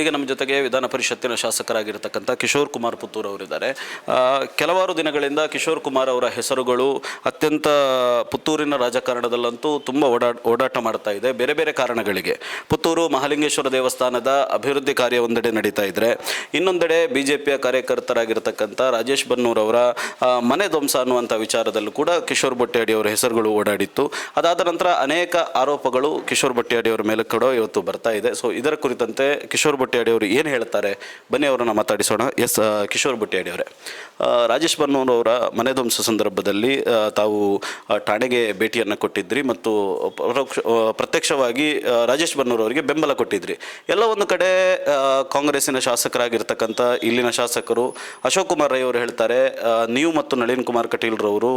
ಈಗ ನಮ್ಮ ಜೊತೆಗೆ ವಿಧಾನ ಪರಿಷತ್ತಿನ ಶಾಸಕರಾಗಿರ್ತಕ್ಕಂಥ ಕಿಶೋರ್ ಕುಮಾರ್ ಪುತ್ತೂರ್ ಅವರಿದ್ದಾರೆ. ಕೆಲವಾರು ದಿನಗಳಿಂದ ಕಿಶೋರ್ ಕುಮಾರ್ ಅವರ ಹೆಸರುಗಳು ಅತ್ಯಂತ ಪುತ್ತೂರಿನ ರಾಜಕಾರಣದಲ್ಲಂತೂ ತುಂಬ ಓಡಾ, ಓಡಾಟ ಮಾಡ್ತಾ ಇದೆ. ಬೇರೆ ಬೇರೆ ಕಾರಣಗಳಿಗೆ. ಪುತ್ತೂರು ಮಹಾಲಿಂಗೇಶ್ವರ ದೇವಸ್ಥಾನದ ಅಭಿವೃದ್ಧಿ ಕಾರ್ಯ ಒಂದೆಡೆ ನಡೀತಾ ಇದ್ರೆ, ಇನ್ನೊಂದೆಡೆ ಬಿ ಜೆ ಪಿಯ ಕಾರ್ಯಕರ್ತರಾಗಿರ್ತಕ್ಕಂಥ ರಾಜೇಶ್ ಬನ್ನೂರ್ ಅವರ ಮನೆ ಧ್ವಂಸ ಅನ್ನುವಂಥ ವಿಚಾರದಲ್ಲೂ ಕೂಡ ಕಿಶೋರ್ ಅವರ ಹೆಸರುಗಳು ಓಡಾಡಿತ್ತು. ಅದಾದ ನಂತರ ಅನೇಕ ಆರೋಪಗಳು ಕಿಶೋರ್ ಅವರ ಮೇಲೆ ಕೂಡ ಇವತ್ತು ಬರ್ತಾ ಇದೆ. ಸೊ ಇದರ ಕುರಿತಂತೆ ಕಿಶೋರ್ ಬೊಟ್ಟೆಯಡಿ ಅವರು ಏನು ಹೇಳ್ತಾರೆ? ಬನ್ನಿ ಅವರನ್ನು ಮಾತಾಡಿಸೋಣ. ಎಸ್ ಕಿಶೋರ್ ಬುಟ್ಟಿಯಾಡಿ ಅವರೇ ರಾಜೇಶ್ ಬನ್ನೂರ್ ಅವರ ಮನೆ ಧ್ವಂಸ ಸಂದರ್ಭದಲ್ಲಿ ತಾವು ಠಾಣೆಗೆ ಭೇಟಿಯನ್ನು ಕೊಟ್ಟಿದ್ರಿ ಮತ್ತು ಪರೋಕ್ಷ ಪ್ರತ್ಯಕ್ಷವಾಗಿ ರಾಜೇಶ್ ಬನ್ನೂರ್ ಅವರಿಗೆ ಬೆಂಬಲ ಕೊಟ್ಟಿದ್ರಿ. ಎಲ್ಲ ಒಂದು ಕಡೆ ಕಾಂಗ್ರೆಸ್ಸಿನ ಶಾಸಕರಾಗಿರ್ತಕ್ಕಂಥ ಇಲ್ಲಿನ ಶಾಸಕರು ಅಶೋಕ್ ಕುಮಾರ್ ರೈ ಅವರು ಹೇಳ್ತಾರೆ ನೀವು ಮತ್ತು ನಳಿನ್ ಕುಮಾರ್ ಕಟೀಲ್ರವರು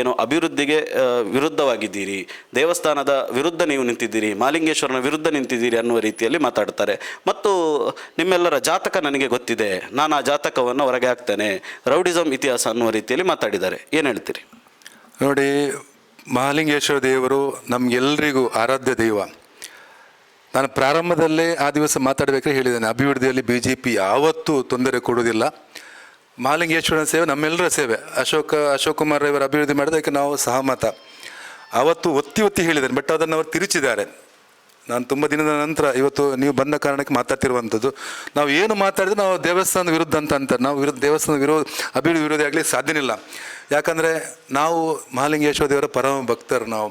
ಏನು ಅಭಿವೃದ್ಧಿಗೆ ವಿರುದ್ಧವಾಗಿದ್ದೀರಿ. ದೇವಸ್ಥಾನದ ವಿರುದ್ಧ ನೀವು ನಿಂತಿದ್ದೀರಿ, ಮಾಲಿಂಗೇಶ್ವರನ ವಿರುದ್ಧ ನಿಂತಿದ್ದೀರಿ ಅನ್ನುವ ರೀತಿಯಲ್ಲಿ ಮಾತಾಡ್ತಾರೆ. ಮತ್ತು ನಿಮ್ಮೆಲ್ಲರ ಜಾತಕ ನನಗೆ ಗೊತ್ತಿದೆ. ನಾನು ಆ ಜಾತಕವನ್ನು ಹೊರಗೆ ಹಾಕ್ತೇನೆ. ರೌಡಿಸಮ್ ಇತಿಹಾಸ ಅನ್ನುವ ರೀತಿಯಲ್ಲಿ ಮಾತಾಡಿದ್ದಾರೆ. ಏನು ಹೇಳ್ತೀರಿ? ನೋಡಿ, ಮಹಾಲಿಂಗೇಶ್ವರ ದೇವರು ನಮಗೆಲ್ಲರಿಗೂ ಆರಾಧ್ಯ ದೈವ. ನಾನು ಪ್ರಾರಂಭದಲ್ಲೇ ಆ ದಿವಸ ಮಾತಾಡಬೇಕಾದ್ರೆ ಹೇಳಿದ್ದೇನೆ. ಅಭಿವೃದ್ಧಿಯಲ್ಲಿ ಬಿ ಜೆ ಪಿ ಯಾವತ್ತೂ ತೊಂದರೆ ಕೊಡುವುದಿಲ್ಲ. ಮಹಾಲಿಂಗೇಶ್ವರನ ಸೇವೆ ನಮ್ಮೆಲ್ಲರ ಸೇವೆ. ಅಶೋಕ, ಅಶೋಕ್ ಕುಮಾರ್ ಇವರ ಅಭಿವೃದ್ಧಿ ಮಾಡಿದ್ದಕ್ಕೆ ನಾವು ಸಹಮತ. ಅವತ್ತು ಒತ್ತಿ ಒತ್ತಿ ಹೇಳಿದ್ದೇನೆ, ಬಟ್ ಅದನ್ನು ಅವರು ತಿರುಚಿದ್ದಾರೆ. ನಾನು ತುಂಬ ದಿನದ ನಂತರ ಇವತ್ತು ನೀವು ಬಂದ ಕಾರಣಕ್ಕೆ ಮಾತಾಡ್ತಿರುವಂಥದ್ದು. ನಾವು ಏನು ಮಾತಾಡಿದ್ರೆ ನಾವು ದೇವಸ್ಥಾನದ ವಿರುದ್ಧ ಅಂತ ಅಂತಾರೆ. ನಾವು ವಿರುದ್ಧ ದೇವಸ್ಥಾನದ ವಿರೋಧ ಅಭಿವೃದ್ಧಿ ವಿರೋಧಿ ಆಗಲಿ ಸಾಧ್ಯನಿಲ್ಲ. ಯಾಕಂದರೆ ನಾವು ಮಹಾಲಿಂಗೇಶ್ವರ ದೇವರ ಪರಮ ಭಕ್ತರು ನಾವು.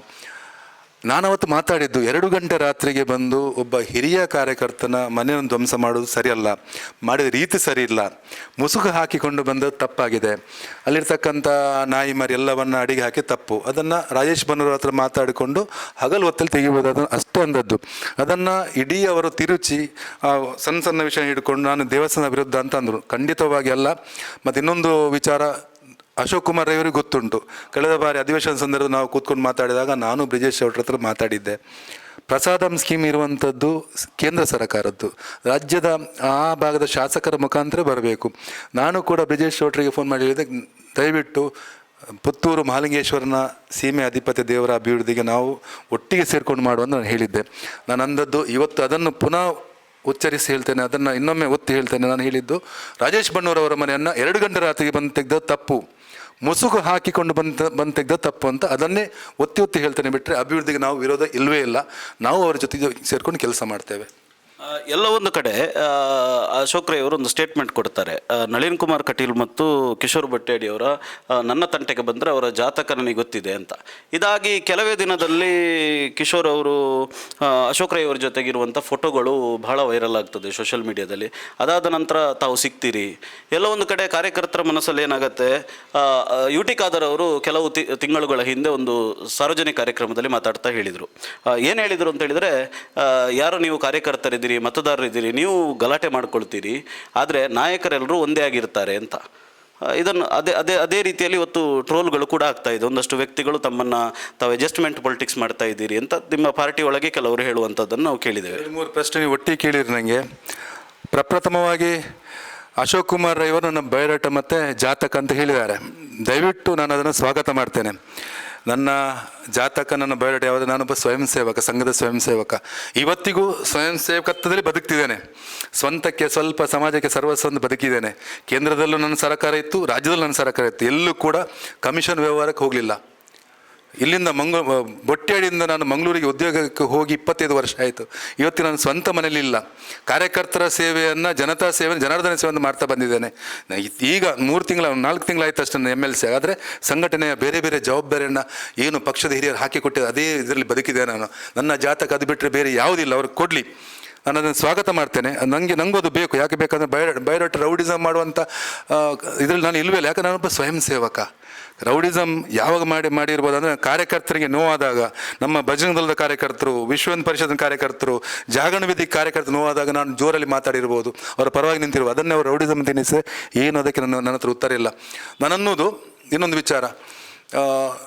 ನಾನು ಅವತ್ತು ಮಾತಾಡಿದ್ದು ಎರಡು ಗಂಟೆ ರಾತ್ರಿಗೆ ಬಂದು ಒಬ್ಬ ಹಿರಿಯ ಕಾರ್ಯಕರ್ತನ ಮನೆಯನ್ನು ಧ್ವಂಸ ಮಾಡೋದು ಸರಿಯಲ್ಲ, ಮಾಡಿದ ರೀತಿ ಸರಿ ಇಲ್ಲ. ಮುಸುಕು ಹಾಕಿಕೊಂಡು ಬಂದು ತಪ್ಪಾಗಿದೆ. ಅಲ್ಲಿರ್ತಕ್ಕಂಥ ನಾಯಿ ಮರಿ ಎಲ್ಲವನ್ನ ಅಡಿಗೆ ಹಾಕಿ ತಪ್ಪು. ಅದನ್ನು ರಾಜೇಶ್ ಬನ್ನೂರ ಹತ್ರ ಮಾತಾಡಿಕೊಂಡು ಹಗಲು ಹೊತ್ತಲ್ಲಿ ತೆಗಿಬೋದು ಅದನ್ನು ಅಷ್ಟೇ ಅಂದದ್ದು. ಅದನ್ನು ಇಡೀ ಅವರು ತಿರುಚಿ ಸಣ್ಣ ಸಣ್ಣ ವಿಷಯ ಹಿಡ್ಕೊಂಡು ನಾನು ದೇವಸ್ಥಾನ ವಿರುದ್ಧ ಅಂತ ಅಂದರು. ಖಂಡಿತವಾಗಿ ಅಲ್ಲ. ಮತ್ತು ಇನ್ನೊಂದು ವಿಚಾರ ಅಶೋಕ್ ಕುಮಾರ್ ರೈವರಿಗೆ ಗೊತ್ತುಂಟು. ಕಳೆದ ಬಾರಿ ಅಧಿವೇಶನ ಸಂದರ್ಭದಲ್ಲಿ ನಾವು ಕೂತ್ಕೊಂಡು ಮಾತಾಡಿದಾಗ ನಾನು ಬ್ರಿಜೇಶ್ ಅವ್ರ ಹತ್ರ ಮಾತಾಡಿದ್ದೆ. ಪ್ರಸಾದಂ ಸ್ಕೀಮ್ ಇರುವಂಥದ್ದು ಕೇಂದ್ರ ಸರ್ಕಾರದ್ದು. ರಾಜ್ಯದ ಆ ಭಾಗದ ಶಾಸಕರ ಮುಖಾಂತರ ಬರಬೇಕು. ನಾನು ಕೂಡ ಬ್ರಿಜೇಶ್ ಚೌಟ್ರಿಗೆ ಫೋನ್ ಮಾಡಿ ಹೇಳಿದೆ ದಯವಿಟ್ಟು ಪುತ್ತೂರು ಮಹಾಲಿಂಗೇಶ್ವರನ ಸೀಮೆ ಅಧಿಪತಿ ದೇವರ ಅಭಿವೃದ್ಧಿಗೆ ನಾವು ಒಟ್ಟಿಗೆ ಸೇರಿಕೊಂಡು ಮಾಡುವಂತ ನಾನು ಹೇಳಿದ್ದೆ. ನಾನು ಅಂದದ್ದು ಇವತ್ತು ಅದನ್ನು ಪುನಃ ಉಚ್ಚರಿಸಿ ಹೇಳ್ತೇನೆ. ಅದನ್ನು ಇನ್ನೊಮ್ಮೆ ಒತ್ತಿ ಹೇಳ್ತೇನೆ. ನಾನು ಹೇಳಿದ್ದು, ರಾಜೇಶ್ ಬಣ್ಣೂರವರ ಮನೆಯನ್ನು ಎರಡು ಗಂಟೆ ರಾತ್ರಿಗೆ ಬಂದು ತೆಗೆದ ತಪ್ಪು. ಮುಸುಕು ಹಾಕಿಕೊಂಡು ಬಂತ ಬಂದು ತೆಗೆದ ತಪ್ಪು ಅಂತ ಅದನ್ನೇ ಒತ್ತಿ ಒತ್ತಿ ಹೇಳ್ತೇನೆ ಬಿಟ್ಟರೆ ಅಭಿವೃದ್ಧಿಗೆ ನಾವು ವಿರೋಧ ಇಲ್ಲವೇ ಇಲ್ಲ. ನಾವು ಅವರ ಜೊತೆಗೆ ಸೇರ್ಕೊಂಡು ಕೆಲಸ ಮಾಡ್ತೇವೆ. ಎಲ್ಲ ಒಂದು ಕಡೆ ಅಶೋಕ್ ರೈ ಅವರು ಒಂದು ಸ್ಟೇಟ್ಮೆಂಟ್ ಕೊಡ್ತಾರೆ. ನಳಿನ್ ಕುಮಾರ್ ಕಟೀಲ್ ಮತ್ತು ಕಿಶೋರ್ ಬಟ್ಟೇಡಿ ಅವರ ನನ್ನ ತಂಟೆಗೆ ಬಂದರೆ ಅವರ ಜಾತಕ ನನಗೆ ಗೊತ್ತಿದೆ ಅಂತ. ಇದಾಗಿ ಕೆಲವೇ ದಿನದಲ್ಲಿ ಕಿಶೋರ್ ಅವರು ಅಶೋಕ್ ರೈ ಅವರ ಜೊತೆಗಿರುವಂಥ ಫೋಟೋಗಳು ಬಹಳ ವೈರಲ್ ಆಗ್ತದೆ ಸೋಷಿಯಲ್ ಮೀಡಿಯಾದಲ್ಲಿ ಅದಾದ ನಂತರ ತಾವು ಸಿಗ್ತೀರಿ. ಎಲ್ಲ ಒಂದು ಕಡೆ ಕಾರ್ಯಕರ್ತರ ಮನಸ್ಸಲ್ಲಿ ಏನಾಗುತ್ತೆ ಯು ಟಿ ಖಾದರ್ ಅವರು ಕೆಲವು ತಿಂಗಳುಗಳ ಹಿಂದೆ ಒಂದು ಸಾರ್ವಜನಿಕ ಕಾರ್ಯಕ್ರಮದಲ್ಲಿ ಮಾತಾಡ್ತಾ ಹೇಳಿದರು. ಏನು ಹೇಳಿದರು ಅಂತ ಹೇಳಿದರೆ ಯಾರು ನೀವು ಕಾರ್ಯಕರ್ತರಿದ್ದೀರಿ ಮತದಾರರಿದ್ದೀರಿ ನೀವು ಗಲಾಟೆ ಮಾಡ್ಕೊಳ್ತೀರಿ, ಆದರೆ ನಾಯಕರೆಲ್ಲರೂ ಒಂದೇ ಆಗಿರ್ತಾರೆ ಅಂತ. ಇದನ್ನು ಅದೇ ಅದೇ ಅದೇ ರೀತಿಯಲ್ಲಿ ಇವತ್ತು ಟ್ರೋಲ್ಗಳು ಕೂಡ ಆಗ್ತಾ ಇದೆ. ಒಂದಷ್ಟು ವ್ಯಕ್ತಿಗಳು ತಮ್ಮನ್ನು ತಾವು ಅಡ್ಜಸ್ಟ್ಮೆಂಟ್ ಪೊಲಿಟಿಕ್ಸ್ ಮಾಡ್ತಾ ಇದ್ದೀರಿ ಅಂತ ನಿಮ್ಮ ಪಾರ್ಟಿ ಒಳಗೆ ಕೆಲವರು ಹೇಳುವಂಥದ್ದನ್ನು ನಾವು ಕೇಳಿದ್ದೇವೆ. ಮೂರು ಪ್ರಶ್ನೆ ಒಟ್ಟಿ ಒಟ್ಟಿಗೆ ಕೇಳಿರಿ ನನಗೆ ಪ್ರಪ್ರಥಮವಾಗಿ ಅಶೋಕ್ ಕುಮಾರ್ ರೈವರ್ ನನ್ನ ಬಯೋಡಾಟ ಮತ್ತು ಜಾತಕ ಅಂತ ಹೇಳಿದ್ದಾರೆ. ದಯವಿಟ್ಟು ನಾನು ಅದನ್ನು ಸ್ವಾಗತ ಮಾಡ್ತೇನೆ. ನನ್ನ ಜಾತಕ, ನನ್ನ ಬಯೋಡಾಟ ಯಾವುದು? ನಾನೊಬ್ಬ ಸ್ವಯಂ ಸೇವಕ, ಸಂಘದ ಸ್ವಯಂ ಸೇವಕ. ಇವತ್ತಿಗೂ ಸ್ವಯಂ ಸೇವಕತ್ವದಲ್ಲಿ ಬದುಕ್ತಿದ್ದೇನೆ. ಸ್ವಂತಕ್ಕೆ ಸ್ವಲ್ಪ, ಸಮಾಜಕ್ಕೆ ಸರ್ವಸ್ವಂತ ಬದುಕಿದ್ದೇನೆ. ಕೇಂದ್ರದಲ್ಲೂ ನನ್ನ ಸರ್ಕಾರ ಇತ್ತು, ರಾಜ್ಯದಲ್ಲೂ ನನ್ನ ಸರ್ಕಾರ ಇತ್ತು. ಎಲ್ಲೂ ಕೂಡ ಕಮಿಷನ್ ವ್ಯವಹಾರಕ್ಕೆ ಹೋಗಲಿಲ್ಲ. ಇಲ್ಲಿಂದ ಮಂಗ ಬೊಟ್ಟೆಡಿಯಿಂದ ನಾನು ಮಂಗಳೂರಿಗೆ ಉದ್ಯೋಗಕ್ಕೆ ಹೋಗಿ ಇಪ್ಪತ್ತೈದು ವರ್ಷ ಆಯಿತು. ಇವತ್ತು ನಾನು ಸ್ವಂತ ಮನೇಲಿಲ್ಲ ಕಾರ್ಯಕರ್ತರ ಸೇವೆಯನ್ನು, ಜನತಾ ಸೇವೆ ಜನಾರ್ದನ ಸೇವೆಯನ್ನು ಮಾಡ್ತಾ ಬಂದಿದ್ದೇನೆ. ಈಗ ಮೂರು ತಿಂಗಳ, ನಾಲ್ಕು ತಿಂಗಳಾಯ್ತು ನನ್ನ ಎಂ ಎಲ್ ಸಿ ಆದರೆ ಸಂಘಟನೆಯ ಬೇರೆ ಬೇರೆ ಜವಾಬ್ದಾರಿಯನ್ನು ಏನು ಪಕ್ಷದ ಹಿರಿಯರು ಹಾಕಿಕೊಟ್ಟಿದ್ದು ಅದೇ ಇದರಲ್ಲಿ ಬದುಕಿದೆ ನಾನು. ನನ್ನ ಜಾತಕ ಅದು ಬಿಟ್ಟರೆ ಬೇರೆ ಯಾವುದಿಲ್ಲ. ಅವ್ರಿಗೆ ಕೊಡಲಿ. ನಾನು ಅದನ್ನು ಸ್ವಾಗತ ಮಾಡ್ತೇನೆ. ನನಗೆ ನಂಗೋದು ಬೇಕು. ಯಾಕೆ ಬೇಕಂದರೆ ಬಯೋ ಬಯೋಡಾಟ ರೌಡಿಸಮ್ ಮಾಡುವಂಥ ಇದರಲ್ಲಿ ನಾನು ಇಲ್ವೇ ಇಲ್ಲ. ಯಾಕೆ ನಾನೊಬ್ಬ ಸ್ವಯಂ ಸೇವಕ ರೌಡಿಸಮ್ ಯಾವಾಗ ಮಾಡಿ ಮಾಡಿರ್ಬೋದು ಅಂದರೆ ಕಾರ್ಯಕರ್ತರಿಗೆ ನೋವಾದಾಗ, ನಮ್ಮ ಭಜನ ದಲದ ಕಾರ್ಯಕರ್ತರು ವಿಶ್ವ ಹಿಂದ್ ಪರಿಷತ್ನ ಕಾರ್ಯಕರ್ತರು ಜಾಗರಣ ಕಾರ್ಯಕರ್ತರು ನೋವಾದಾಗ ನಾನು ಜೋರಲ್ಲಿ ಮಾತಾಡಿರ್ಬೋದು. ಅವರ ಪರವಾಗಿ ನಿಂತಿರ್ಬೋದು. ಅದನ್ನೇ ಅವರು ರೌಡಿಸಮ್ ತಿನ್ನಿಸಿ ಏನು ಅದಕ್ಕೆ ನನ್ನ ನನ್ನ ಹತ್ರ ಉತ್ತರ ಇಲ್ಲ. ನಾನು ಅನ್ನೋದು ಇನ್ನೊಂದು ವಿಚಾರ.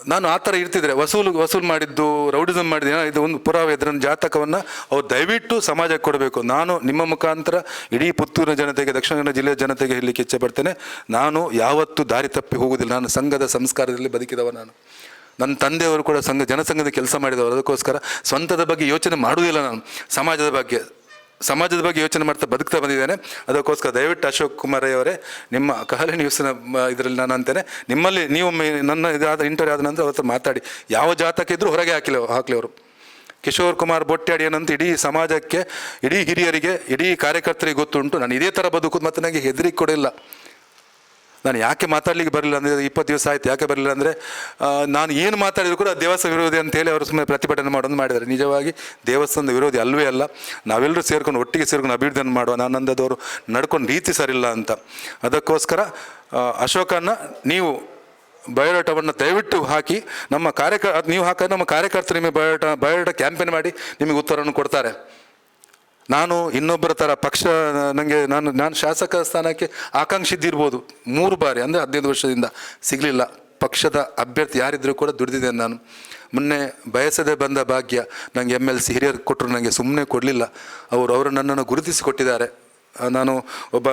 ನಾನು ಆ ಥರ ಇರ್ತಿದ್ರೆ, ವಸೂಲು ವಸೂಲು ಮಾಡಿದ್ದು ರೌಡಿಸಮ್ ಮಾಡಿದ್ದು ಇದು ಒಂದು ಪುರಾವೆ, ಇದ್ರೆ ಜಾತಕವನ್ನು ಅವ್ರು ದಯವಿಟ್ಟು ಸಮಾಜಕ್ಕೆ ಕೊಡಬೇಕು. ನಾನು ನಿಮ್ಮ ಮುಖಾಂತರ ಇಡೀ ಪುತ್ತೂರಿನ ಜನತೆಗೆ, ದಕ್ಷಿಣ ಕನ್ನಡ ಜಿಲ್ಲೆಯ ಜನತೆಗೆ ಹೇಳಲಿಕ್ಕೆ ಇಚ್ಛೆ ಪಡ್ತೇನೆ. ನಾನು ಯಾವತ್ತೂ ದಾರಿ ತಪ್ಪಿ ಹೋಗುವುದಿಲ್ಲ. ನಾನು ಸಂಘದ ಸಂಸ್ಕಾರದಲ್ಲಿ ಬದುಕಿದವ ನಾನು. ನನ್ನ ತಂದೆಯವರು ಕೂಡ ಸಂಘ, ಜನಸಂಘದ ಕೆಲಸ ಮಾಡಿದವರು. ಅದಕ್ಕೋಸ್ಕರ ಸ್ವಂತದ ಬಗ್ಗೆ ಯೋಚನೆ ಮಾಡುವುದಿಲ್ಲ ನಾನು. ಸಮಾಜದ ಬಗ್ಗೆ. ಸಮಾಜದ ಬಗ್ಗೆ ಯೋಚನೆ ಮಾಡ್ತಾ ಬದುಕ್ತಾ ಬಂದಿದ್ದೇನೆ. ಅದಕ್ಕೋಸ್ಕರ ದಯವಿಟ್ಟು ಅಶೋಕ್ ಕುಮಾರ್ ಅವರೇ, ನಿಮ್ಮ ಕಹಲೆ ನ್ಯೂಸ್ನ ಇದರಲ್ಲಿ ನಾನು ಅಂತೇನೆ, ನಿಮ್ಮಲ್ಲಿ ನೀವು ನನ್ನ ಇದಾದ ಇಂಟರ್ವ್ಯೂ ಆದ ನಂತರ ಅವ್ರ ಹತ್ರ ಮಾತಾಡಿ. ಯಾವ ಜಾತಕ ಇದ್ರೂ ಹೊರಗೆ ಹಾಕಿಲ್ಲ ಹಾಕ್ಲಿ ಅವರು. ಕಿಶೋರ್ ಕುಮಾರ್ ಬೊಟ್ಟ್ಯಾಡಿ ಏನಂತ ಇಡೀ ಸಮಾಜಕ್ಕೆ, ಇಡೀ ಹಿರಿಯರಿಗೆ, ಇಡೀ ಕಾರ್ಯಕರ್ತರಿಗೆ ಗೊತ್ತುಂಟು. ನಾನು ಇದೇ ಥರ ಬದುಕುದು ಮತ್ತು ನನಗೆ ಹೆದರಿಕೆ ಕೊಡಿಲ್ಲ ನಾನು ಯಾಕೆ ಮಾತಾಡ್ಲಿಕ್ಕೆ ಬರಲಿಲ್ಲ ಅಂದರೆ ಇಪ್ಪತ್ತು ದಿವಸ ಆಯ್ತು, ಯಾಕೆ ಬರಲಿಲ್ಲ ಅಂದರೆ ನಾನು ಏನು ಮಾತಾಡಿದ್ರು ಕೂಡ ದೇವಸ್ಥಾನ ವಿರೋಧಿ ಅಂತೇಳಿ ಅವರು ಸುಮ್ಮನೆ ಪ್ರತಿಭಟನೆ ಮಾಡೋದು ಮಾಡಿದ್ದಾರೆ. ನಿಜವಾಗಿ ದೇವಸ್ಥಾನದ ವಿರೋಧಿ ಅಲ್ವೇ ಅಲ್ಲ, ನಾವೆಲ್ಲರೂ ಸೇರ್ಕೊಂಡು ಒಟ್ಟಿಗೆ ಸೇರ್ಕೊಂಡು ಅಭಿವೃದ್ಧಿಯನ್ನು ಮಾಡುವ ನಾನಂದದವರು ನಡ್ಕೊಂಡು ರೀತಿ ಸರಿಯಿಲ್ಲ ಅಂತ. ಅದಕ್ಕೋಸ್ಕರ ಅಶೋಕನ ನೀವು ಬಯೋಡಾಟವನ್ನು ದಯವಿಟ್ಟು ಹಾಕಿ, ನಮ್ಮ ಕಾರ್ಯಕ, ಅದ್ ನೀವು ಹಾಕಿದ್ರೆ ನಮ್ಮ ಕಾರ್ಯಕರ್ತರು ನಿಮಗೆ ಬಯೋಡಾಟ ಬಯೋಡಾಟ ಕ್ಯಾಂಪೇನ್ ಮಾಡಿ ನಿಮಗೆ ಉತ್ತರವನ್ನು ಕೊಡ್ತಾರೆ. ನಾನು ಇನ್ನೊಬ್ಬರ ಥರ ಪಕ್ಷ ನನಗೆ ನಾನು ನಾನು ಶಾಸಕ ಸ್ಥಾನಕ್ಕೆ ಆಕಾಂಕ್ಷಿದ್ದಿರ್ಬೋದು. ಮೂರು ಬಾರಿ ಅಂದರೆ ಹದಿನೈದು ವರ್ಷದಿಂದ ಸಿಗಲಿಲ್ಲ. ಪಕ್ಷದ ಅಭ್ಯರ್ಥಿ ಯಾರಿದ್ದರೂ ಕೂಡ ದುಡಿದಿದ್ದೇನೆ ನಾನು. ಮೊನ್ನೆ ಬಯಸದೆ ಬಂದ ಭಾಗ್ಯ ನನಗೆ ಎಂ ಎಲ್ ಸಿ ಹಿರಿಯರು ಕೊಟ್ಟರು ನನಗೆ ಸುಮ್ಮನೆ ಕೊಡಲಿಲ್ಲ. ಅವರು ಅವರು ನನ್ನನ್ನು ಗುರುತಿಸಿ ಕೊಟ್ಟಿದ್ದಾರೆ. ಆ, ನಾನು ಒಬ್ಬ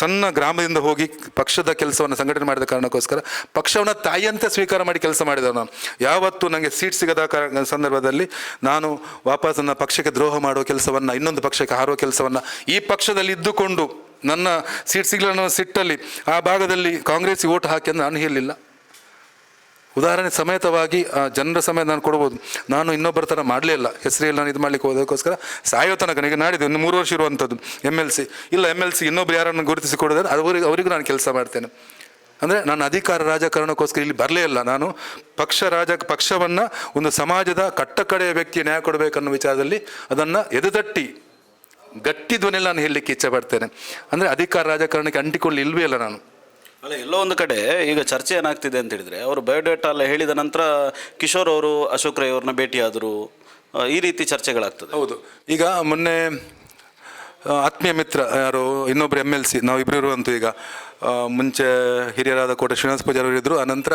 ಸಣ್ಣ ಗ್ರಾಮದಿಂದ ಹೋಗಿ ಪಕ್ಷದ ಕೆಲಸವನ್ನು ಸಂಘಟನೆ ಮಾಡಿದ ಕಾರಣಕ್ಕೋಸ್ಕರ ಪಕ್ಷವನ್ನು ತಾಯಿಯಂತೆ ಸ್ವೀಕಾರ ಮಾಡಿ ಕೆಲಸ ಮಾಡಿದ ನಾನು. ಯಾವತ್ತೂ ನನಗೆ ಸೀಟ್ ಸಿಗದ ಸಂದರ್ಭದಲ್ಲಿ ನಾನು ವಾಪಸ್ ನನ್ನ ಪಕ್ಷಕ್ಕೆ ದ್ರೋಹ ಮಾಡುವ ಕೆಲಸವನ್ನು, ಇನ್ನೊಂದು ಪಕ್ಷಕ್ಕೆ ಹಾರುವ ಕೆಲಸವನ್ನು ಈ ಪಕ್ಷದಲ್ಲಿ ಇದ್ದುಕೊಂಡು ನನ್ನ ಸೀಟ್ ಸಿಗಲ ಅನ್ನೋ ಸಿಟ್ಟಲ್ಲಿ ಆ ಭಾಗದಲ್ಲಿ ಕಾಂಗ್ರೆಸ್ಗೆ ಓಟ್ ಹಾಕಿ ನಾನು ಹೇಳಲಿಲ್ಲ. ಉದಾಹರಣೆ ಸಮೇತವಾಗಿ, ಆ, ಜನರ ಸಮೇತ ನಾನು ಕೊಡ್ಬೋದು. ನಾನು ಇನ್ನೊಬ್ಬರ ಥರ ಮಾಡಲೇ ಇಲ್ಲ. ಹೆಸರಿಯಲ್ಲಿ ನಾನು ಇದು ಮಾಡಲಿಕ್ಕೆ ಹೋದಕ್ಕೋಸ್ಕರ ಸಾಯೋ ತನಕ ನನಗೆ ನಾಡಿದ್ದು ಇನ್ನು ಮೂರು ವರ್ಷ ಇರುವಂಥದ್ದು ಎಂ ಎಲ್ ಸಿ ಇಲ್ಲ ಎಂ ಎಲ್ ಸಿ ಇನ್ನೊಬ್ರು ಯಾರನ್ನು ಗುರುತಿಸಿ ಕೊಡೋದ್ರೆ ಅವರಿಗೆ, ಅವರಿಗೂ ನಾನು ಕೆಲಸ ಮಾಡ್ತೇನೆ. ಅಂದರೆ ನಾನು ಅಧಿಕಾರ ರಾಜಕಾರಣಕ್ಕೋಸ್ಕರ ಇಲ್ಲಿ ಬರಲೇ ಇಲ್ಲ. ನಾನು ಪಕ್ಷ ರಾಜ, ಪಕ್ಷವನ್ನು ಒಂದು ಸಮಾಜದ ಕಟ್ಟಕಡೆಯ ವ್ಯಕ್ತಿ ನ್ಯಾಯ ಕೊಡಬೇಕನ್ನೋ ವಿಚಾರದಲ್ಲಿ ಅದನ್ನು ಎದೆತಟ್ಟಿ, ಗಟ್ಟಿ ಧ್ವನಿಯಲ್ಲಿ ನಾನು ಹೇಳಲಿಕ್ಕೆ ಇಚ್ಛೆ ಪಡ್ತೇನೆ. ಅಂದರೆ ಅಧಿಕಾರ ರಾಜಕಾರಣಕ್ಕೆ ಅಂಟಿಕೊಳ್ಳಿ ಇಲ್ಲವೇ ಇಲ್ಲ ನಾನು. ಅಲ್ಲ, ಎಲ್ಲೋ ಒಂದು ಕಡೆ ಈಗ ಚರ್ಚೆ ಏನಾಗ್ತಿದೆ ಅಂತ ಹೇಳಿದರೆ, ಅವರು ಬಯೋಡೇಟಾ ಎಲ್ಲ ಹೇಳಿದ ನಂತರ ಕಿಶೋರ್ ಅವರು ಅಶೋಕ್ ರೈ ಅವ್ರನ್ನ ಭೇಟಿಯಾದರು ಈ ರೀತಿ ಚರ್ಚೆಗಳಾಗ್ತದೆ. ಹೌದು. ಈಗ ಮೊನ್ನೆ ಆತ್ಮೀಯ ಮಿತ್ರ ಯಾರು, ಇನ್ನೊಬ್ರು ಎಂ ಎಲ್ ಸಿ ನಾವು ಇಬ್ಬರು ಇರುವಂತು ಈಗ ಮುಂಚೆ ಹಿರಿಯರಾದ ಕೋಟೆ ಶ್ರೀನಿವಾಸ ಪೂಜಾರಿ ಅವರು ಇದ್ದರು ಆನಂತರ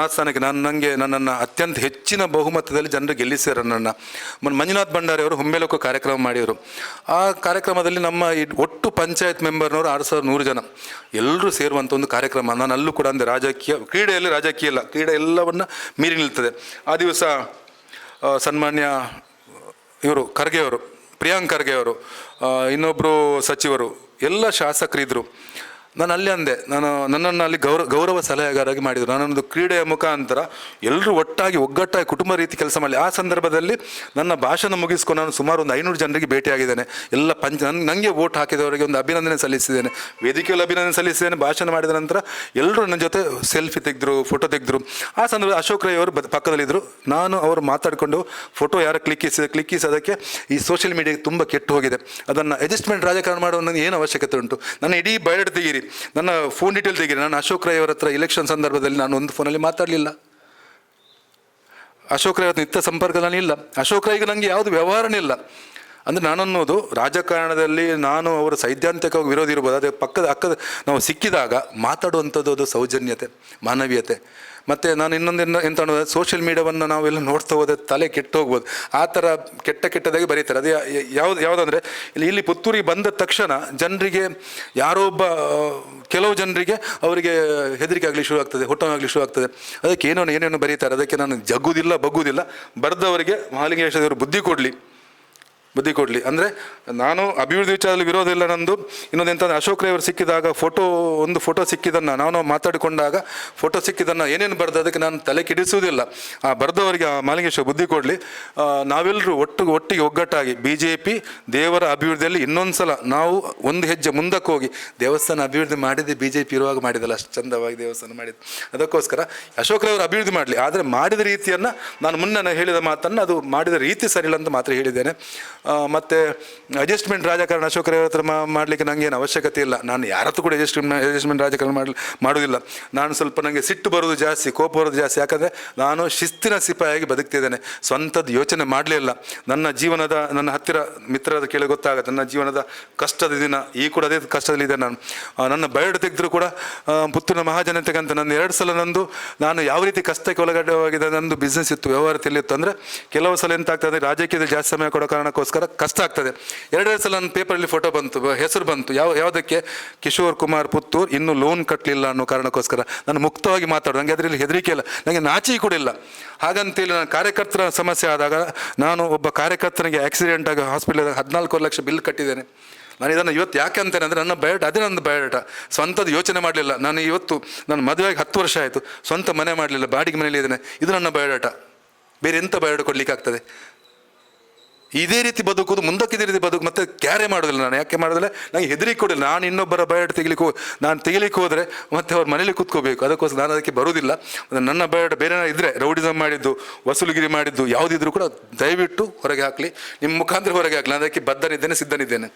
ಆ ಸ್ಥಾನಕ್ಕೆ ನಾನು ನನಗೆ ನನ್ನನ್ನು ಅತ್ಯಂತ ಹೆಚ್ಚಿನ ಬಹುಮತದಲ್ಲಿ ಜನರು ಗೆಲ್ಲಿಸ್ಯಾರ ಮೊನ್ನೆ ಮಂಜುನಾಥ್ ಭಂಡಾರಿ ಅವರು ಹೊಂಬೆಲೊಕ್ಕ ಕಾರ್ಯಕ್ರಮ ಮಾಡಿದರು. ಆ ಕಾರ್ಯಕ್ರಮದಲ್ಲಿ ನಮ್ಮ ಒಟ್ಟು ಪಂಚಾಯತ್ ಮೆಂಬರ್ನವರು ಆರು ಸಾವಿರದ ನೂರು ಜನ. ಎಲ್ಲರೂ ಸೇರುವಂಥ ಒಂದು ಕಾರ್ಯಕ್ರಮ. ನಾನು ಅಲ್ಲೂ ಕೂಡ ಅಂದರೆ ರಾಜಕೀಯ, ಕ್ರೀಡೆಯಲ್ಲಿ ರಾಜಕೀಯ ಇಲ್ಲ. ಕ್ರೀಡೆ ಎಲ್ಲವನ್ನ ಮೀರಿ ನಿಲ್ತದೆ. ಆ ದಿವಸ ಸನ್ಮಾನ್ಯ ಇವರು, ಖರ್ಗೆ ಅವರು ಪ್ರಿಯಾಂಕ್ ಖರ್ಗೆ ಅವರು ಇನ್ನೊಬ್ಬರು ಸಚಿವರು ಎಲ್ಲ ಶಾಸಕರಿದ್ದರು ನಾನು ಅಲ್ಲಿ ಅಂದೆ. ನಾನು ನನ್ನನ್ನು ಅಲ್ಲಿ ಗೌರವ ಗೌರವ ಸಲಹೆಗಾರಾಗಿ ಮಾಡಿದರು. ನಾನೊಂದು ಕ್ರೀಡೆಯ ಮುಖಾಂತರ ಎಲ್ಲರೂ ಒಟ್ಟಾಗಿ, ಒಗ್ಗಟ್ಟಾಗಿ ಕುಟುಂಬ ರೀತಿ ಕೆಲಸ ಮಾಡಲಿ. ಆ ಸಂದರ್ಭದಲ್ಲಿ ನನ್ನ ಭಾಷಣ ಮುಗಿಸ್ಕೊಂಡು ನಾನು ಸುಮಾರು ಒಂದು ಐನೂರು ಜನರಿಗೆ ಭೇಟಿಯಾಗಿದ್ದೇನೆ. ಎಲ್ಲ ಪಂಚ ನನ್ನ ನನಗೆ ವೋಟ್ ಹಾಕಿದವರಿಗೆ ಒಂದು ಅಭಿನಂದನೆ ಸಲ್ಲಿಸಿದ್ದೇನೆ. ವೇದಿಕೆಯಲ್ಲಿ ಅಭಿನಂದನೆ ಸಲ್ಲಿಸಿದ್ದೇನೆ. ಭಾಷಣ ಮಾಡಿದ ನಂತರ ಎಲ್ಲರೂ ನನ್ನ ಜೊತೆ ಸೆಲ್ಫಿ ತೆಗೆದ್ರು, ಫೋಟೋ ತೆಗೆದ್ರು. ಆ ಸಂದರ್ಭ ಅಶೋಕ್ ರೈ ಅವರು ಪಕ್ಕದಲ್ಲಿದ್ದರು ನಾನು ಅವರು ಮಾತಾಡಿಕೊಂಡು ಫೋಟೋ ಯಾರು ಕ್ಲಿಕ್ಕಿಸಿದೆ ಕ್ಲಿಕ್ಕಿಸೋದಕ್ಕೆ ಈ ಸೋಷಿಯಲ್ ಮೀಡಿಯಾಗೆ ತುಂಬ ಕೆಟ್ಟು ಹೋಗಿದೆ. ಅದನ್ನು ಅಡ್ಜಸ್ಟ್ಮೆಂಟ್ ರಾಜಕಾರಣ ಮಾಡುವ ನನಗೆ ಏನು ಅವಶ್ಯಕತೆ ಉಂಟು? ನನ್ನ ಇಡೀ ಬಯೋಡೇಟ್ ತೆಗೀರಿ ನನ್ನ ಫೋನ್ ಡೀಟೇಲ್ ತೆಗೀರಿ. ನಾನು ಅಶೋಕ್ ರೈ ಅವರ ಹತ್ರ ಎಲೆಕ್ಷನ್ ಸಂದರ್ಭದಲ್ಲಿ ನಾನು ಒಂದು ಫೋನಲ್ಲಿ ಮಾತಾಡಲಿಲ್ಲ. ಅಶೋಕ್ ರೈ ನಿತ್ಯ ಸಂಪರ್ಕದಲ್ಲಿ ಇಲ್ಲ. ಅಶೋಕ್ ರೈಗೆ ನನಗೆ ಯಾವುದು ವ್ಯವಹಾರನೇ ಇಲ್ಲ. ಅಂದರೆ ನಾನನ್ನೋದು ರಾಜಕಾರಣದಲ್ಲಿ ನಾನು ಅವರ ಸೈದ್ಧಾಂತಿಕವಾಗಿ ವಿರೋಧಿ ಇರ್ಬೋದು. ಅದೇ ಪಕ್ಕದ ಅಕ್ಕದ ನಾವು ಸಿಕ್ಕಿದಾಗ ಮಾತಾಡುವಂಥದ್ದು ಅದು ಸೌಜನ್ಯತೆ, ಮಾನವೀಯತೆ. ಮತ್ತು ನಾನು ಇನ್ನೊಂದು ಎಂತ ಅನ್ನೋದು ಸೋಷಿಯಲ್ ಮೀಡಿಯಾವನ್ನು ನಾವೆಲ್ಲ ನೋಡ್ತಾ ಹೋದ್ರೆ ತಲೆ ಕೆಟ್ಟು ಹೋಗ್ಬೋದು ಆ ಥರ ಕೆಟ್ಟ ಕೆಟ್ಟದಾಗಿ ಬರೀತಾರೆ. ಅದು ಯಾವ್ದು, ಯಾವುದಂದರೆ ಇಲ್ಲಿ ಇಲ್ಲಿ ಪುತ್ತೂರಿಗೆ ಬಂದ ತಕ್ಷಣ ಜನರಿಗೆ ಯಾರೋ ಒಬ್ಬ ಕೆಲವು ಜನರಿಗೆ ಅವರಿಗೆ ಹೆದರಿಕೆ ಆಗಲಿ ಶುರು ಆಗ್ತದೆ, ಹುಟ್ಟನಾಗಲಿ ಶುರು ಆಗ್ತದೆ. ಅದಕ್ಕೆ ಏನೋ ಏನೇನು ಬರೀತಾರೆ. ಅದಕ್ಕೆ ನಾನು ಜಗ್ಗುದಿಲ್ಲ ಬಗ್ಗುವುದಿಲ್ಲ ಬರೆದವರಿಗೆ ಮಹಾಲಿಂಗೇಶ್ವರ ಬುದ್ಧಿ ಕೊಡಲಿ. ಬುದ್ಧಿ ಕೊಡಲಿ. ಅಂದರೆ ನಾನು ಅಭಿವೃದ್ಧಿ ವಿಚಾರದಲ್ಲಿ ವಿರೋಧ ಇಲ್ಲ ನಂದು. ಇನ್ನೊಂದು ಎಂತಂದ್ರೆ ಅಶೋಕ್ ರೈವರು ಸಿಕ್ಕಿದಾಗ ಫೋಟೋ, ಒಂದು ಫೋಟೋ ಸಿಕ್ಕಿದ್ದನ್ನು ನಾನು ಮಾತಾಡಿಕೊಂಡಾಗ ಫೋಟೋ ಸಿಕ್ಕಿದ್ದನ್ನು ಏನೇನು ಬರೆದ ಅದಕ್ಕೆ ನಾನು ತಲೆ ಕೆಡಿಸುವುದಿಲ್ಲ. ಆ, ಬರೆದವರಿಗೆ ಆ ಮಾಲಿಂಗೇಶ್ವರ ಬುದ್ಧಿ ಕೊಡಲಿ. ನಾವೆಲ್ಲರೂ ಒಟ್ಟು, ಒಟ್ಟಿಗೆ ಒಗ್ಗಟ್ಟಾಗಿ ಬಿ ಜೆ ಪಿ ದೇವರ ಅಭಿವೃದ್ಧಿಯಲ್ಲಿ ಇನ್ನೊಂದು ಸಲ ನಾವು ಒಂದು ಹೆಜ್ಜೆ ಮುಂದಕ್ಕೆ ಹೋಗಿ ದೇವಸ್ಥಾನ ಅಭಿವೃದ್ಧಿ ಮಾಡಿದ್ದೆ ಬಿ ಜೆ ಪಿ ಇರುವಾಗ ಮಾಡಿದಲ್ಲ ಅಷ್ಟು ಚಂದವಾಗಿ ದೇವಸ್ಥಾನ ಮಾಡಿದ್ದು. ಅದಕ್ಕೋಸ್ಕರ ಅಶೋಕ್ ರೈವರು ಅಭಿವೃದ್ಧಿ ಮಾಡಲಿ. ಆದರೆ ಮಾಡಿದ ರೀತಿಯನ್ನು ನಾನು ಮುನ್ನ ಹೇಳಿದ ಮಾತನ್ನು ಅದು ಮಾಡಿದ ರೀತಿ ಸರಿಯಿಲ್ಲ ಅಂತ ಮಾತ್ರ ಹೇಳಿದ್ದೇನೆ. ಮತ್ತೆ ಅಡ್ಜಸ್ಟ್ಮೆಂಟ್ ರಾಜಕಾರಣ ಅಶೋಕ್ ಹತ್ರ ಮಾಡಲಿಕ್ಕೆ ನನಗೇನು ಅವಶ್ಯಕತೆ ಇಲ್ಲ. ನಾನು ಯಾರತ್ತೂ ಕೂಡ ಅಡ್ಜಸ್ಟ್ಮೆಂಟ್ ಅಡ್ಜಸ್ಟ್ಮೆಂಟ್ ರಾಜಕಾರಣ ಮಾಡಲಿ ಮಾಡೋದಿಲ್ಲ ನಾನು ಸ್ವಲ್ಪ ನನಗೆ ಸಿಟ್ಟು ಬರೋದು ಜಾಸ್ತಿ, ಕೋಪ ಬರೋದು ಜಾಸ್ತಿ. ಯಾಕಂದರೆ ನಾನು ಶಿಸ್ತಿನ ಸಿಪಾಯಿಯಾಗಿ ಬದುಕ್ತಿದ್ದೇನೆ. ಸ್ವಂತದ್ದು ಯೋಚನೆ ಮಾಡಲೇ ಇಲ್ಲ. ನನ್ನ ಜೀವನದ, ನನ್ನ ಹತ್ತಿರ ಮಿತ್ರದ ಕೇಳಿ ಗೊತ್ತಾಗುತ್ತೆ. ನನ್ನ ಜೀವನದ ಕಷ್ಟದ ದಿನ, ಈ ಕೂಡ ಅದೇ ಕಷ್ಟದಲ್ಲಿದೆ ನಾನು. ನನ್ನ ಬಯೋಡ್ ತೆಗೆದರೂ ಕೂಡ ಪುತ್ತೂರಿನ ಮಹಾಜನತೆಗೆ ಅಂತ ನನ್ನ ಎರಡು ಸಲ ನಂದು, ನಾನು ಯಾವ ರೀತಿ ಕಷ್ಟಕ್ಕೆ ಒಳಗಡೆವಾಗಿದೆ ನಂದು ಬಿಸ್ನೆಸ್ ಇತ್ತು ವ್ಯವಹಾರ ಇತ್ತು. ಅಂದರೆ ಕೆಲವು ಸಲ ಎಂತಾಗ್ತದೆ ರಾಜಕೀಯದಲ್ಲಿ ಜಾಸ್ತಿ ಸಮಯ ಕೊಡೋ ಕಾರಣಕ್ಕೋಸ್ಕರ ಕಾರಣಕ್ಕೋಸ್ಕರ ಕಷ್ಟ ಆಗ್ತದೆ. ಎರಡೆರಡು ಸಲ ನನ್ನ ಪೇಪರಲ್ಲಿ ಫೋಟೋ ಬಂತು ಹೆಸರು ಬಂತು. ಯಾವ, ಯಾವುದಕ್ಕೆ? ಕಿಶೋರ್ ಕುಮಾರ್ ಪುತ್ತೂರ್, ಇನ್ನೂ ಲೋನ್ ಕಟ್ಟಲಿಲ್ಲ ಅನ್ನೋ ಕಾರಣಕ್ಕೋಸ್ಕರ. ನಾನು ಮುಕ್ತವಾಗಿ ಮಾತಾಡೋದು. ನನಗೆ ಅದರಲ್ಲಿ ಹೆದರಿಕೆ ಇಲ್ಲ. ನನಗೆ ನಾಚಿ ಕೂಡ ಇಲ್ಲ. ಹಾಗಂತೇಳಿ ನಾನು ಕಾರ್ಯಕರ್ತರ ಸಮಸ್ಯೆ ಆದಾಗ ನಾನು ಒಬ್ಬ ಕಾರ್ಯಕರ್ತನಿಗೆ ಆಕ್ಸಿಡೆಂಟ್ ಆಗಿ ಹಾಸ್ಪಿಟಲ್ ಹದಿನಾಲ್ಕು ಲಕ್ಷ ಬಿಲ್ ಕಟ್ಟಿದ್ದೇನೆ. ನಾನು ಇದನ್ನು ಇವತ್ತು ಯಾಕೆ ಅಂತೇನೆ ಅಂದರೆ ನನ್ನ ಬಯೋಟ ಅದೇ ನನ್ನ ಬಯೋಟ ಸ್ವಂತದ ಯೋಚನೆ ಮಾಡಲಿಲ್ಲ. ನಾನು ಇವತ್ತು ನನ್ನ ಮದುವೆಗೆ ಹತ್ತು ವರ್ಷ ಆಯಿತು. ಸ್ವಂತ ಮನೆ ಮಾಡಲಿಲ್ಲ. ಬಾಡಿಗೆ ಮನೇಲಿ ಇದ್ದೇನೆ ಇದು ನನ್ನ ಬಯಡಾಟ ಬೇರೆ ಎಂಥ ಬಯೋಡ ಕೊಡಲಿಕ್ಕೆ ಆಗ್ತದೆ? ಇದೇ ರೀತಿ ಬದುಕುದು, ಮುಂದಕ್ಕೆ ಇದೇ ರೀತಿ ಬದುಕು, ಮತ್ತೆ ಕ್ಯಾರೆ ಮಾಡೋದಿಲ್ಲ ನಾನು. ಯಾಕೆ ಮಾಡೋದಿಲ್ಲ? ನನಗೆ ಹೆದರಿಕೆ ಕೊಡಿಲ್ಲ ನಾನು ಇನ್ನೊಬ್ಬರ ಬಯೋಡ್ ತೆಗಿಲಿಕ್ಕೆ ನಾನು ತೆಗಿಲಿಕ್ಕೆ ಹೋದರೆ ಮತ್ತೆ ಅವ್ರ ಮನೇಲಿ ಕೂತ್ಕೋಬೇಕು. ಅದಕ್ಕೋಸ್ಕರ ನಾನು ಅದಕ್ಕೆ ಬರುವುದಿಲ್ಲ. ನನ್ನ ಬಯೋಡ್ ಬೇರೆ ಇದ್ದರೆ ರೌಡಿಸಮ್ ಮಾಡಿದ್ದು, ವಸೂಲಿಗಿರಿ ಮಾಡಿದ್ದು, ಯಾವುದಿದ್ರು ಕೂಡ ದಯವಿಟ್ಟು ಹೊರಗೆ ಹಾಕಲಿ. ನಿಮ್ಮ ಮುಖಾಂತರ ಹೊರಗೆ ಹಾಕಲಿ. ಅದಕ್ಕೆ ಬದ್ಧನಿದ್ದೇನೆ, ಸಿದ್ಧನಿದ್ದೇನೆ.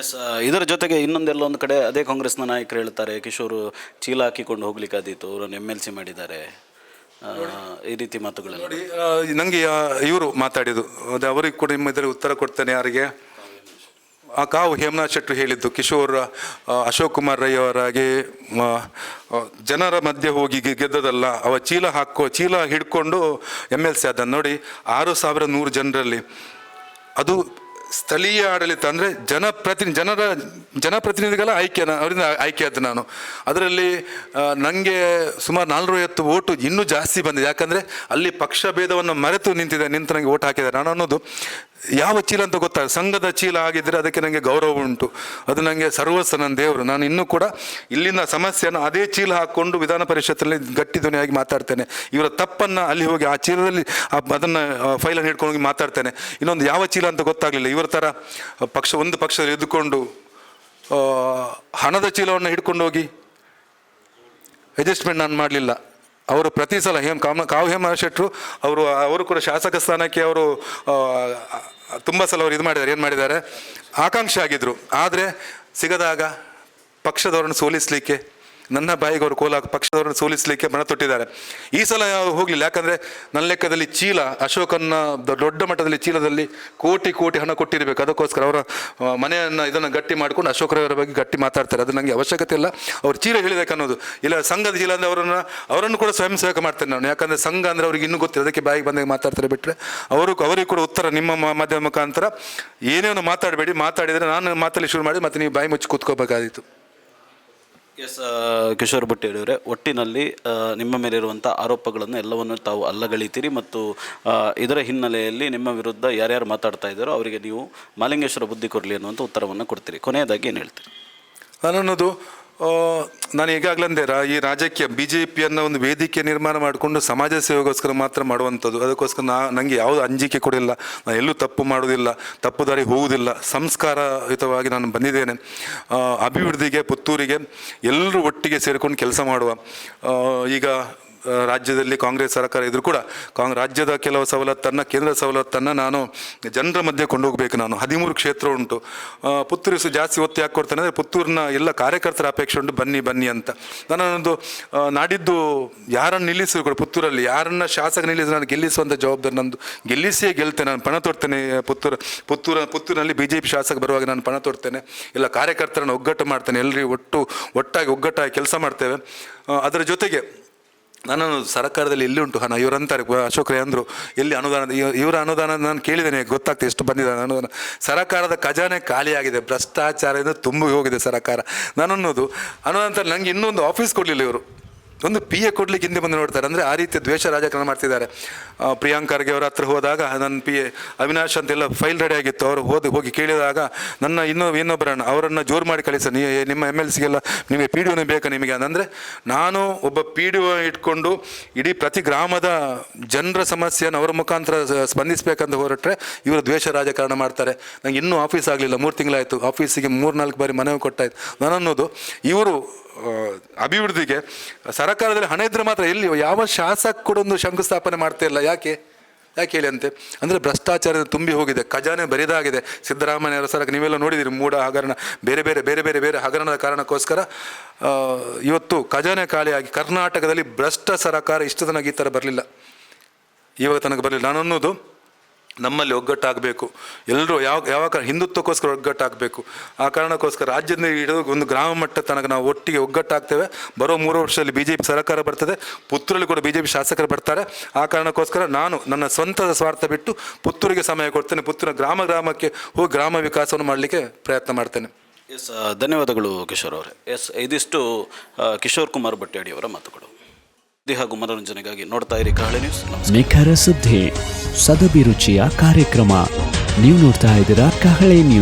ಎಸ್ ಇದರ ಜೊತೆಗೆ ಇನ್ನೊಂದೆಲ್ಲ ಒಂದು ಕಡೆ ಅದೇ ಕಾಂಗ್ರೆಸ್ನ ನಾಯಕರು ಹೇಳ್ತಾರೆ ಕಿಶೋರ್ ಚೀಲ ಹಾಕಿಕೊಂಡು ಹೋಗ್ಲಿಕ್ಕಾದೀತು ಅವರನ್ನು ಎಂ ಎಲ್ ಸಿ ಮಾಡಿದ್ದಾರೆ. ಈ ರೀತಿ ಮಾತುಗಳು ನೋಡಿ ನನಗೆ ಇವರು ಮಾತಾಡಿದ್ದು. ಅದು ಅವರಿಗೆ ಕೂಡ ನಿಮ್ಮ ಇದರಲ್ಲಿ ಉತ್ತರ ಕೊಡ್ತೇನೆ ಯಾರಿಗೆ? ಆ ಕಾವು ಹೇಮನಾಥ್ ಶೆಟ್ಟರು ಹೇಳಿದ್ದು ಕಿಶೋರ್ ಆ, ಅಶೋಕ್ ಕುಮಾರ್ ರೈ ಅವರಾಗಿ ಮ, ಆ, ಜನರ ಮಧ್ಯೆ ಹೋಗಿ ಗೆ- ಗೆದ್ದದಲ್ಲ ಅವ ಚೀಲ ಹಾಕೋ ಚೀಲ ಹಿಡ್ಕೊಂಡು ಎಂ ಎಲ್ ಸಿ ಆದ ನೋಡಿ ಆರು ಸಾವಿರ ನೂರು ಜನರಲ್ಲಿ ಅದು ಸ್ಥಳೀಯ ಆಡಳಿತ ಅಂದರೆ ಜನಪ್ರತಿನಿ ಜನರ, ಜನಪ್ರತಿನಿಧಿಗಳ ಆಯ್ಕೆ ಅವರಿಂದ ಆಯ್ಕೆ ಆದ್ದು ನಾನು. ಅದರಲ್ಲಿ ನನಗೆ ಸುಮಾರು ನಾಲ್ನೂರೈವತ್ತು ಓಟು ಇನ್ನೂ ಜಾಸ್ತಿ ಬಂದಿದೆ. ಯಾಕಂದರೆ ಅಲ್ಲಿ ಪಕ್ಷ ಭೇದವನ್ನು ಮರೆತು ನಿಂತಿದೆ, ನಿಂತು ನನಗೆ ಓಟ್ ಹಾಕಿದ್ದಾರೆ. ನಾನು ಅನ್ನೋದು ಯಾವ ಚೀಲ ಅಂತ ಗೊತ್ತಾಗ ಸಂಘದ ಚೀಲ ಆಗಿದ್ದರೆ ಅದಕ್ಕೆ ನನಗೆ ಗೌರವ ಉಂಟು. ಅದು ನನಗೆ ಸರ್ವಸ್ವ ನನ್ನ ದೇವರು. ನಾನು ಇನ್ನೂ ಕೂಡ ಇಲ್ಲಿನ ಸಮಸ್ಯೆಯನ್ನು ಅದೇ ಚೀಲ ಹಾಕ್ಕೊಂಡು ವಿಧಾನ ಪರಿಷತ್ತಲ್ಲಿ ಗಟ್ಟಿ ಧ್ವನಿಯಾಗಿ ಮಾತಾಡ್ತೇನೆ. ಇವರ ತಪ್ಪನ್ನು ಅಲ್ಲಿ ಹೋಗಿ ಆ ಚೀಲದಲ್ಲಿ ಅದನ್ನು ಫೈಲನ್ನು ಹಿಡ್ಕೊಂಡು ಹೋಗಿ ಮಾತಾಡ್ತೇನೆ. ಇನ್ನೊಂದು ಯಾವ ಚೀಲ ಅಂತ ಗೊತ್ತಾಗಲಿಲ್ಲ. ಇವರ ಥರ ಪಕ್ಷ, ಒಂದು ಪಕ್ಷದಲ್ಲಿ ಎದ್ದುಕೊಂಡು ಹಣದ ಚೀಲವನ್ನು ಹಿಡ್ಕೊಂಡು ಹೋಗಿ ಅಡ್ಜಸ್ಟ್ಮೆಂಟ್ ನಾನು ಮಾಡಲಿಲ್ಲ. ಅವರು ಪ್ರತಿ ಸಲ ಹೇಮ್ ಕಾಮ ಕಾವು ಹೇಮ ಶೆಟ್ಟರು ಅವರು ಅವರು ಕೂಡ ಶಾಸಕ ಸ್ಥಾನಕ್ಕೆ ಅವರು ತುಂಬ ಸಲ ಅವರು ಇದು ಮಾಡಿದ್ದಾರೆ, ಏನು ಮಾಡಿದ್ದಾರೆ? ಆಕಾಂಕ್ಷೆ ಆಗಿದ್ದರು ಆದರೆ ಸಿಗದಾಗ ಪಕ್ಷದವರನ್ನು ಸೋಲಿಸಲಿಕ್ಕೆ ನನ್ನ ಬಾಯಿಗೆ ಅವರು ಕೋಲ ಪಕ್ಷದವರನ್ನು ಸೋಲಿಸಲಿಕ್ಕೆ ಮನ ತೊಟ್ಟಿದ್ದಾರೆ. ಈ ಸಲ ಹೋಗಲಿಲ್ಲ? ಯಾಕಂದರೆ ನನ್ನ ಲೆಕ್ಕದಲ್ಲಿ ಚೀಲ, ಅಶೋಕನ ದೊಡ್ಡ ಮಟ್ಟದಲ್ಲಿ ಚೀಲದಲ್ಲಿ ಕೋಟಿ ಕೋಟಿ ಹಣ ಕೊಟ್ಟಿರಬೇಕು. ಅದಕ್ಕೋಸ್ಕರ ಅವರ ಮನೆಯನ್ನು ಇದನ್ನು ಗಟ್ಟಿ ಮಾಡಿಕೊಂಡು ಅಶೋಕರವರ ಬಗ್ಗೆ ಗಟ್ಟಿ ಮಾತಾಡ್ತಾರೆ. ಅದು ನನಗೆ ಅವಶ್ಯಕತೆ ಇಲ್ಲ. ಅವ್ರು ಚೀಲ ಅನ್ನೋದು ಇಲ್ಲ, ಸಂಘದ ಚೀಲ ಅಂದರೆ ಅವರನ್ನು ಅವರನ್ನು ಕೂಡ ಸ್ವಯಂ ಸೇವಕ ಮಾಡ್ತೇನೆ ನಾನು. ಯಾಕಂದರೆ ಸಂಘ ಅಂದರೆ ಅವ್ರಿಗೆ ಇನ್ನೂ ಗೊತ್ತಿಲ್ಲ. ಅದಕ್ಕೆ ಬಾಯಿಗೆ ಬಂದಾಗ ಮಾತಾಡ್ತಾರೆ ಬಿಟ್ಟರೆ ಅವರು, ಅವರಿಗೆ ಕೂಡ ಉತ್ತರ ನಿಮ್ಮ ಮಾಧ್ಯಮ ಮುಖಾಂತರ. ಏನೇನು ಮಾತಾಡಬೇಡಿ. ಮಾತಾಡಿದರೆ ನಾನು ಮಾತಲ್ಲಿ ಶುರು ಮಾಡಿ ಮತ್ತೆ ನೀವು ಬಾಯಿ ಮುಚ್ಚಿ ಕೂತ್ಕೋಬೇಕಾದಿತ್ತು ಎಸ್ ಕಿಶೋರ್ ಭಟ್ಟಿ ಅವರೇ ಒಟ್ಟಿನಲ್ಲಿ ನಿಮ್ಮ ಮೇಲಿರುವಂಥ ಆರೋಪಗಳನ್ನು ಎಲ್ಲವನ್ನು ತಾವು ಅಲ್ಲಗಳೀತೀರಿ ಮತ್ತು ಇದರ ಹಿನ್ನೆಲೆಯಲ್ಲಿ ನಿಮ್ಮ ವಿರುದ್ಧ ಯಾರ್ಯಾರು ಮಾತಾಡ್ತಾ ಇದ್ದಾರೋ ಅವರಿಗೆ ನೀವು ಮಾಲಿಂಗೇಶ್ವರ ಬುದ್ಧಿ ಕೊಡಲಿ ಅನ್ನುವಂಥ ಉತ್ತರವನ್ನು ಕೊಡ್ತೀರಿ. ಕೊನೆಯದಾಗಿ ಏನು ಹೇಳ್ತೀರಿ? ನಾನನ್ನೋದು ನಾನು ಈಗಾಗಲೇ ಅಂದೆ ರಾ ಈ ರಾಜಕೀಯ ಬಿ ಜೆ ಪಿಯನ್ನು ಒಂದು ವೇದಿಕೆ ನಿರ್ಮಾಣ ಮಾಡಿಕೊಂಡು ಸಮಾಜ ಸೇವೆಗೋಸ್ಕರ ಮಾತ್ರ ಮಾಡುವಂಥದ್ದು. ಅದಕ್ಕೋಸ್ಕರ ನಾ ನನಗೆ ಯಾವುದು ಅಂಜಿಕೆ ಕೊಡಿಲ್ಲ. ನಾನು ಎಲ್ಲೂ ತಪ್ಪು ಮಾಡೋದಿಲ್ಲ ತಪ್ಪು ದಾರಿ ಹೋಗುವುದಿಲ್ಲ. ಸಂಸ್ಕಾರಯುತವಾಗಿ ನಾನು ಬಂದಿದ್ದೇನೆ. ಅಭಿವೃದ್ಧಿಗೆ, ಪುತ್ತೂರಿಗೆ ಎಲ್ಲರೂ ಒಟ್ಟಿಗೆ ಸೇರಿಕೊಂಡು ಕೆಲಸ ಮಾಡುವ. ಈಗ ರಾಜ್ಯದಲ್ಲಿ ಕಾಂಗ್ರೆಸ್ ಸರ್ಕಾರ ಇದ್ರೂ ಕೂಡ ಕಾಂಗ್ ರಾಜ್ಯದ ಕೆಲವು ಸವಲತ್ತನ್ನು, ಕೇಂದ್ರ ಸವಲತ್ತನ್ನು ನಾನು ಜನರ ಮಧ್ಯೆ ಕೊಂಡೋಗ್ಬೇಕು ನಾನು. ಹದಿಮೂರು ಕ್ಷೇತ್ರ ಉಂಟು. ಪುತ್ತೂರು ಜಾಸ್ತಿ ಒತ್ತಿ ಹಾಕ್ಕೊಡ್ತಾನೆ ಕೊಡ್ತೇನೆ ಅಂದರೆ ಪುತ್ತೂರಿನ ಎಲ್ಲ ಕಾರ್ಯಕರ್ತರ ಅಪೇಕ್ಷೆ ಉಂಟು. ಬನ್ನಿ ಬನ್ನಿ ಅಂತ. ನಾನೊಂದು ನಾಡಿದ್ದು ಯಾರನ್ನು ನಿಲ್ಲಿಸಿದ್ರು ಕೂಡ ಪುತ್ತೂರಲ್ಲಿ, ಯಾರನ್ನ ಶಾಸಕ ನಿಲ್ಲಿಸಿ ನಾನು ಗೆಲ್ಲಿಸುವಂಥ ಜವಾಬ್ದಾರಿ ನಂದು. ಗೆಲ್ಲಿಸಿಯೇ ಗೆಲ್ತೇನೆ, ನಾನು ಪಣ ತೊಡ್ತೇನೆ ಪುತ್ತೂರು, ಪುತ್ತೂರ, ಪುತ್ತೂರಿನಲ್ಲಿ ಬಿ ಜೆ ಪಿ ಶಾಸಕ ಬರುವಾಗ ನಾನು ಪಣ ತೊಡ್ತೇನೆ. ಎಲ್ಲ ಕಾರ್ಯಕರ್ತರನ್ನು ಒಗ್ಗಟ್ಟು ಮಾಡ್ತೇನೆ. ಎಲ್ಲರಿಗೂ ಒಟ್ಟು, ಒಟ್ಟಾಗಿ ಒಗ್ಗಟ್ಟಾಗಿ ಕೆಲಸ ಮಾಡ್ತೇವೆ. ಅದರ ಜೊತೆಗೆ ನಾನು ಸರ್ಕಾರದಲ್ಲಿ ಎಲ್ಲಿ ಉಂಟು? ಹಣ ಇವರಂತಾರೆ ಅಶೋಕ್ ರೈ ಅಂದರು, ಎಲ್ಲಿ ಅನುದಾನ ಇವ- ಇವರ ಅನುದಾನ ನಾನು ಕೇಳಿದ್ದೇನೆ ಗೊತ್ತಾಗ್ತದೆ ಎಷ್ಟು ಬಂದಿದೆ ಅನುದಾನ. ಸರ್ಕಾರದ ಖಜಾನೆ ಖಾಲಿಯಾಗಿದೆ ಭ್ರಷ್ಟಾಚಾರದಿಂದ ತುಂಬಿ ಹೋಗಿದೆ ಸರ್ಕಾರ. ನಾನು ಅನ್ನೋದು ಅನುದಾನ ನನಗೆ ಇನ್ನೊಂದು ಆಫೀಸ್ ಕೊಡಲಿಲ್ಲ ಇವರು. ಒಂದು ಪಿ ಎ ಕೊಡ್ಲಿಕ್ಕೆ ಹಿಂದೆ ಬಂದು ನೋಡ್ತಾರೆ. ಅಂದರೆ ಆ ರೀತಿ ದ್ವೇಷ ರಾಜಕಾರಣ ಮಾಡ್ತಿದ್ದಾರೆ. ಪ್ರಿಯಾಂಕ್ ಖರ್ಗೆ ಅವರ ಹತ್ರ ಹೋದಾಗ ನನ್ನ ಪಿ ಎ ಅವಿನಾಶ್ ಅಂತೆಲ್ಲ ಫೈಲ್ ರೆಡಿ ಆಗಿತ್ತು. ಅವರು ಹೋದ, ಹೋಗಿ ಕೇಳಿದಾಗ ನನ್ನ ಇನ್ನೂ, ಇನ್ನೊಬ್ಬರನ್ನು ಅವರನ್ನು ಜೋರು ಮಾಡಿ ಕಳಿಸ. ನೀ ನಿಮ್ಮ ಎಂ ಎಲ್ ಸಿಗೆಲ್ಲ ನಿಮಗೆ ಪಿ ಡಿ ಒನೇ ಬೇಕಾ ನಿಮಗೆ? ಅಂದರೆ ನಾನು ಒಬ್ಬ ಪಿ ಡಿ ಒ ಇಟ್ಕೊಂಡು ಇಡೀ ಪ್ರತಿ ಗ್ರಾಮದ ಜನರ ಸಮಸ್ಯೆಯನ್ನು ಅವರ ಮುಖಾಂತರ ಸ್ಪಂದಿಸಬೇಕಂತ ಹೊರಟ್ರೆ ಇವರು ದ್ವೇಷ ರಾಜಕಾರಣ ಮಾಡ್ತಾರೆ. ನಂಗೆ ಇನ್ನೂ ಆಫೀಸ್ ಆಗಲಿಲ್ಲ. ಮೂರು ತಿಂಗಳಾಯಿತು. ಆಫೀಸಿಗೆ ಮೂರು ನಾಲ್ಕು ಬಾರಿ ಮನವಿ ಕೊಟ್ಟಾಯ್ತು. ನಾನು ಅನ್ನೋದು ಇವರು ಅಭಿವೃದ್ಧಿಗೆ ಸರ್ಕಾರದಲ್ಲಿ ಹಣ ಇದ್ರೆ ಮಾತ್ರ ಎಲ್ಲಿ, ಯಾವ ಶಾಸಕ ಕೂಡ ಒಂದು ಶಂಕುಸ್ಥಾಪನೆ ಮಾಡ್ತಾ ಇಲ್ಲ, ಯಾಕೆ? ಯಾಕೆ ಹೇಳಿ ಅಂತೆ? ಅಂದರೆ ಭ್ರಷ್ಟಾಚಾರ ತುಂಬಿ ಹೋಗಿದೆ, ಖಜಾನೆ ಬರಿದಾಗಿದೆ. ಸಿದ್ದರಾಮಯ್ಯ ಸರ್ಕಾರ ನೀವೆಲ್ಲ ನೋಡಿದಿರಿ ಮೂಡ ಹಗರಣ, ಬೇರೆ ಬೇರೆ ಬೇರೆ ಬೇರೆ ಬೇರೆ ಹಗರಣದ ಕಾರಣಕ್ಕೋಸ್ಕರ ಇವತ್ತು ಖಜಾನೆ ಖಾಲಿಯಾಗಿ ಕರ್ನಾಟಕದಲ್ಲಿ ಭ್ರಷ್ಟ ಸರಕಾರ ಇಷ್ಟು ತನಕ ಈ ಥರ ಬರಲಿಲ್ಲ. ಇವಾಗ ತನಕ ಬರಲಿಲ್ಲ. ನಾನು ಅನ್ನೋದು ನಮ್ಮಲ್ಲಿ ಒಗ್ಗಟ್ಟಾಗಬೇಕು. ಎಲ್ಲರೂ ಯಾವ ಯಾವ ಕಾರಣ ಹಿಂದುತ್ವಕ್ಕೋಸ್ಕರ ಒಗ್ಗಟ್ಟಾಗಬೇಕು. ಆ ಕಾರಣಕ್ಕೋಸ್ಕರ ರಾಜ್ಯದಿಂದ ಹಿಡಿದು ಒಂದು ಗ್ರಾಮ ಮಟ್ಟ ತನಕ ನಾವು ಒಟ್ಟಿಗೆ ಒಗ್ಗಟ್ಟಾಗ್ತೇವೆ. ಬರೋ ಮೂರು ವರ್ಷದಲ್ಲಿ ಬಿ ಜೆ ಪಿ ಸರ್ಕಾರ ಬರ್ತದೆ. ಪುತ್ತೂರಲ್ಲಿ ಕೂಡ ಬಿ ಜೆ ಪಿ ಶಾಸಕರು ಬರ್ತಾರೆ. ಆ ಕಾರಣಕ್ಕೋಸ್ಕರ ನಾನು ನನ್ನ ಸ್ವಂತ ಸ್ವಾರ್ಥ ಬಿಟ್ಟು ಪುತ್ತೂರಿಗೆ ಸಮಯ ಕೊಡ್ತೇನೆ. ಪುತ್ತೂರಿನ ಗ್ರಾಮ ಗ್ರಾಮಕ್ಕೆ ಹೋಗಿ ಗ್ರಾಮ ವಿಕಾಸವನ್ನು ಮಾಡಲಿಕ್ಕೆ ಪ್ರಯತ್ನ ಮಾಡ್ತೇನೆ. ಎಸ್ ಧನ್ಯವಾದಗಳು ಕಿಶೋರ್ ಅವರೇ. ಎಸ್ ಇದಿಷ್ಟು ಕಿಶೋರ್ ಕುಮಾರ್ ಬಟ್ಟೆಯಡಿಯವರ ಮಾತುಗಳು. ಸುದ್ದಿ ಹಾಗೂ ಮನೋರಂಜನೆಗಾಗಿ ನೋಡ್ತಾ ಇರಿ ಕಹಳೆ ನ್ಯೂಸ್ ನಿಖರ ಸುದ್ದಿ ಸದಭಿರುಚಿಯ ಕಾರ್ಯಕ್ರಮ. ನೀವು ನೋಡ್ತಾ ಇದ್ದೀರಾ ಕಹಳೆ ನ್ಯೂಸ್